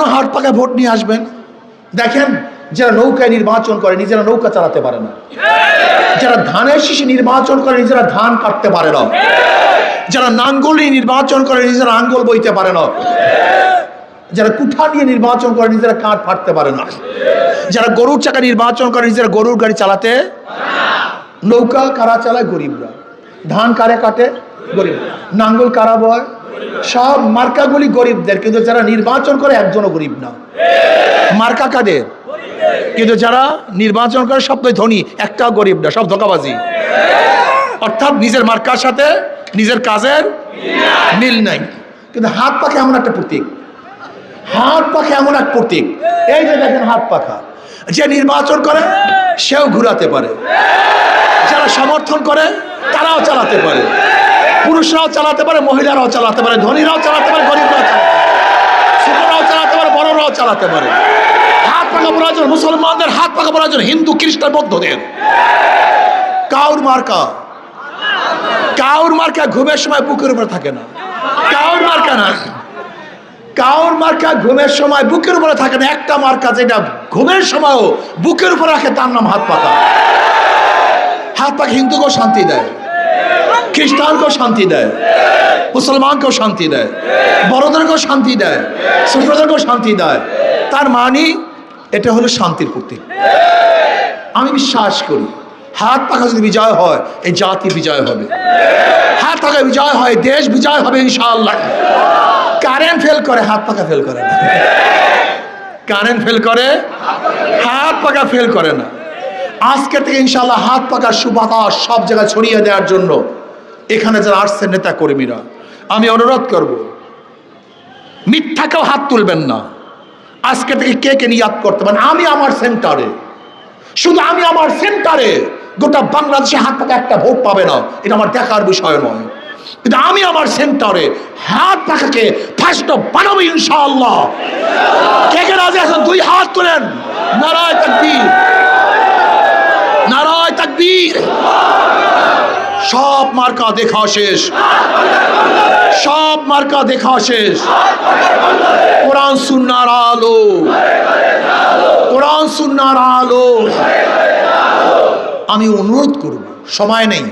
কেন হাট পাকা ভোট নিয়ে আসবেন? দেখেন, যারা নৌকায় নির্বাচন করে, নিজেরা নৌকা চালাতে পারে না। যারা ধানের শীষে নির্বাচন করে, নিজেরা ধান কাটতে পারে না। যারা নাঙ্গল নিয়ে নির্বাচন করে, নিজেরা আঙ্গল বইতে পারে না। যারা কুঠা নিয়ে নির্বাচন করে, নিজেরা কাঠ ফাটতে পারে না। যারা গরুর চাকা নির্বাচন করে, নিজেরা গরুর গাড়ি চালাতে নৌকা কারা চালায়? গরিবরা। ধান কারে কাটে? গরিব নাঙ্গল কারা বয়? সব মার্কাগুলি গরিবদের, কিন্তু যারা নির্বাচন করে একজনও গরিব না। মার্কা কাদের? কিন্তু যারা নির্বাচন করে সবটাই ধনী, একটাও গরিব না, সব ধোকাবাজি। অর্থাৎ নিজের মার্কার সাথে নিজের কাজের মিল নাই। কিন্তু হাত পাখা এমন একটা প্রতীক। হাত পাখা এমন এক প্রতীক। এই যে দেখেন হাত পাখা। যে নির্বাচন করে, সেও ঘুরাতে পারে। যারা সমর্থন করে, তারাও চালাতে পারে। পুরুষরাও চালাতে পারে মহিলারাও চালাতে পারে ধনীরাও চালাতে পারে গরিবরাও চালাতে পারে ছোটরাও চালাতে পারে বড়রাও চালাতে পারে। হাত পাকা প্রয়োজন মুসলমানদের হাত পাকা প্রয়োজন হিন্দু খ্রিস্টান বৌদ্ধদের। কাউর মার্কা? কাউর মার্কা ঘুমের সময় বুকের উপরে থাকে না। কাউর মার্কা না। কাউর মার্কা ঘুমের সময় বুকের উপরে থাকে না। একটা মার্কা যেটা ঘুমের সময়ও বুকের উপরে রাখে তার নাম হাত পাকা। হাত পাখা হিন্দুকেও শান্তি দেয়। খ্রিস্টানকেও শান্তি দেয়, মুসলমানকেও শান্তি দেয়, বড়দেরকেও শান্তি দেয়, ছোটদেরকেও শান্তি দেয়। তার মানে এটা হলো শান্তির প্রতীক। আমি বিশ্বাস করি, হাত পাখা যদি বিজয় হয়, এই জাতি বিজয় হবে। হাত পাখা বিজয় হয়, দেশ বিজয় হবে, ইনশাআল্লাহ। কারেন্ট ফেল করে, হাত পাখা ফেল করে না। কারেন্ট ফেল করে, হাত পাখা ফেল করে না। আজকে থেকে ইনশাআল্লাহ হাত পাকার সুবাতাস সব জায়গায় ছড়িয়ে দেওয়ার জন্য এখানে যারা আসছে নেতা কর্মীরা, আমি অনুরোধ করব, মিথ্যাকেও হাত তুলবেন না। আজকে থেকে কে কে নিয়াত করতে পারেন? আমি আমার সেন্টারে। শুধু আমি আমার সেন্টারে, গোটা বাংলাদেশে হাত পাকা একটা ভোট পাবে না, এটা আমার দেখার বিষয় নয়। কিন্তু আমি আমার সেন্টারে হাত পাখাকে ফার্স্ট অফ বানাবো ইনশাআল্লাহ। কে কে রাজি আছেন? দুই হাত তোলেন। নারায় তাকবীর। নারায় তাকবীর। সব মার্কা দেখা শেষ। সব মার্কা দেখা শেষ। কোরআন সুন্নার আলো। কোরআন সুন্নার আলো। আমি অনুরোধ করব, সময় নেই।